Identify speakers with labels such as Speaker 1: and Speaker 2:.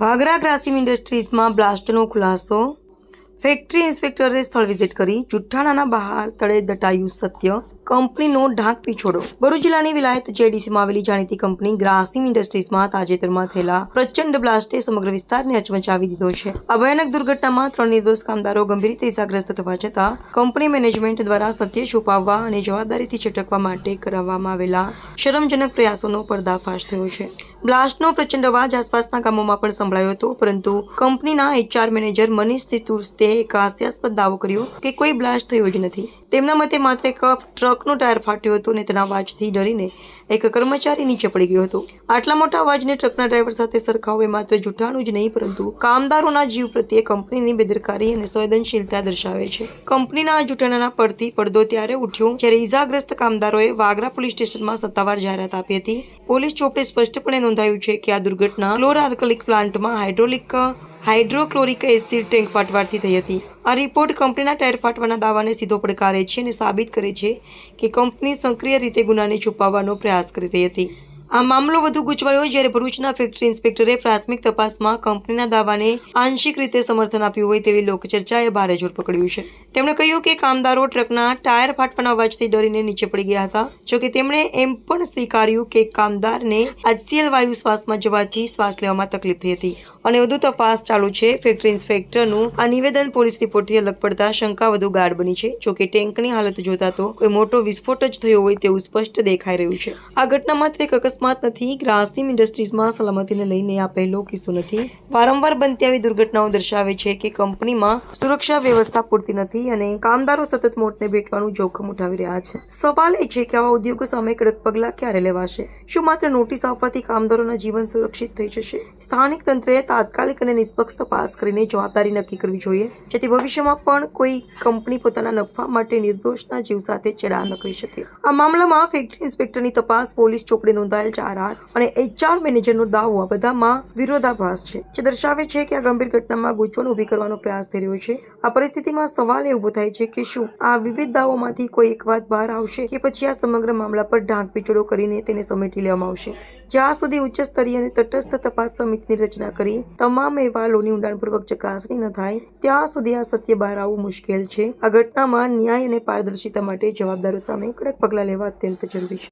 Speaker 1: વાગરા ગ્રાસિમ ઇન્ડસ્ટ્રીઝમાં બ્લાસ્ટનો ખુલાસો. ફેક્ટરી ઇન્સ્પેક્ટરે સ્થળ વિઝિટ કરી જુઠ્ઠાણાના બહાર તળે દટાયું સત્ય. કંપનીનો ઢાંક પીછોડો. ભરૂચ જિલ્લાની વિલાયત જેડીસીમાં આવેલી જાણીતી કંપની ગ્રાસિમ ઇન્ડસ્ટ્રીઝમાં તાજેતરમાં થયેલા પ્રચંડ બ્લાસ્ટે સમગ્ર વિસ્તારને અચમચાવી દીધો છે. આ ભયાનક દુર્ઘટનામાં ત્રણ નિર્દોષ કામદારો ગંભીર રીતે ઇજાગ્રસ્ત થવા છતાં કંપની મેનેજમેન્ટ દ્વારા સત્ય છુપાવવા અને જવાબદારીથી છટકવા માટે કરવામાં આવેલા શરમજનક પ્રયાસોનો પર્દાફાશ થયો છે. બ્લાસ્ટનો પ્રચંડ અવાજ આસપાસના ગામોમાં પણ સંભળાયો હતો, પરંતુ કંપનીના એચઆર મેનેજર મનીષ ચિતુર્સ્તે એક હાસ્યાસ્પદ દાવો કર્યો કે કોઈ બ્લાસ્ટ થયો જ નથી. તેમના મતે માત્ર એક ટ્રકનો ટાયર ફાટ્યો હતો અને તેના અવાજથી ડરીને એક કર્મચારી નીચે પડી ગયો હતો. આટલા મોટા અવાજને ટ્રકના ડ્રાઈવર સાથે સરખાવે માત્ર જૂઠાણું જ નહીં, પરંતુ કામદારોના જીવ પ્રત્યે કંપનીની બેદરકારી અને સંવેદનશીલતા દર્શાવે છે. કંપનીના જૂઠાણાના પરથી પડદો ત્યારે ઉઠ્યો જ્યારે ઇજાગ્રસ્ત કામદારોએ વાગરા પોલીસ સ્ટેશનમાં સત્તાવાર જાહેરાત આપી હતી. પોલીસ ચોપડે સ્પષ્ટપણે નોંધાયું છે કે આ દુર્ઘટના ક્લોર આલ્કલિક પ્લાન્ટમાં હાઇડ્રોલિક, હાઇડ્રોક્લોરિક એસિડ ટેન્ક ફાટવાથી થઈ હતી. આ રિપોર્ટ કંપનીના ટાયર ફાટવાના દાવાને સીધો પડકારે છે અને સાબિત કરે છે કે કંપની સક્રિય રીતે ગુનાને છુપાવવાનો પ્રયાસ કરી રહી હતી. આ મામલો વધુ ગૂંચવાયો જ્યારે ભરૂચના ફેક્ટરી ઇન્સ્પેક્ટરે પ્રાથમિક તપાસમાં કંપનીના દાવાને આંશિક રીતે સમર્થન આપ્યું હોય તેવી લોકચર્ચાએ ભારે જોર પકડ્યું છે. તેમણે કહ્યું કે કામદારો ટ્રકના ટાયર ફાટવાના અવાજથી ડરીને નીચે પડી ગયા હતા જોકે તેમણે એમ પણ સ્વીકાર્યું કે કામદારને એચસીએલ વાયુ શ્વાસમાં જવાથી શ્વાસ લેવામાં તકલીફ થઈ હતી. અને વધુ તપાસ ચાલુ છે. ફેક્ટરી ઇન્સ્પેક્ટરનું આ નિવેદન પોલીસ રિપોર્ટથી અલગ પડતા શંકા વધુ ગાઢ બની છે. જોકે ટેન્કની હાલત જોતા તો કોઈ મોટો વિસ્ફોટ જ થયો હોય તેવું સ્પષ્ટ દેખાઈ રહ્યું છે. આ ઘટના માત્ર એક અકસ્માત નથી, ગ્રાસિમ ઇન્ડસ્ટ્રીઝમાં સલામતીને લઈને આ પહેલો કિસ્સો નથી. વારંવાર બનતી આવી દુર્ઘટનાઓ દર્શાવે છે કે કંપનીમાં સુરક્ષા વ્યવસ્થા પૂરતી નથી અને કામદારો સતત મોતને ભેટવાનું જોખમ ઉઠાવી રહ્યા છે. સવાલ એ છે કે આવા ઉદ્યોગો સામે કડક પગલાં ક્યારે લેવાશે? શું માત્ર નોટિસ આપવાથી કામદારોના જીવન સુરક્ષિત થઈ જશે? સ્થાનિક તંત્રએ તાત્કાલિક અને નિષ્પક્ષ તપાસ કરીને જવાબદારી નક્કી કરવી જોઈએ, જેથી ભવિષ્યમાં પણ કોઈ કંપની પોતાના નફા માટે નિર્દોષના જીવ સાથે ચેડા ન કરી શકે. આ મામલામાં ફેક્ટરી ઇન્સ્પેક્ટરની તપાસ પોલીસ ચોપડે નોંધાયેલ ચાર આર અને એચઆર મેનેજરનો દાવો આ બધામાં વિરોધાભાસ છે, જે દર્શાવે છે કે આ ગંભીર ઘટનામાં ગૂંચવણ ઊભી કરવાનો પ્રયાસ થઈ રહ્યો છે. આ પરિસ્થિતિમાં સવાલ એ ઊભો થાય છે કે શું આ વિવિધ દાવોમાંથી કોઈ એક વાત બહાર આવશે કે પછી આ સમગ્ર મામલા પર ઢાંક પીછોડો કરીને તેને સમેટી લેવામાં આવશે? જ્યાં સુધી ઉચ્ચ સ્તરીય અને તટસ્થ તપાસ સમિતિની રચના કરી તમામ અહેવાલોની ઊંડાણપૂર્વક ચકાસણી ન થાય, ત્યાં સુધી આ સત્ય બહાર આવવું મુશ્કેલ છે. આ ઘટનામાં ન્યાય અને પારદર્શિતા માટે જવાબદારો સામે કડક પગલાં લેવા અત્યંત જરૂરી છે.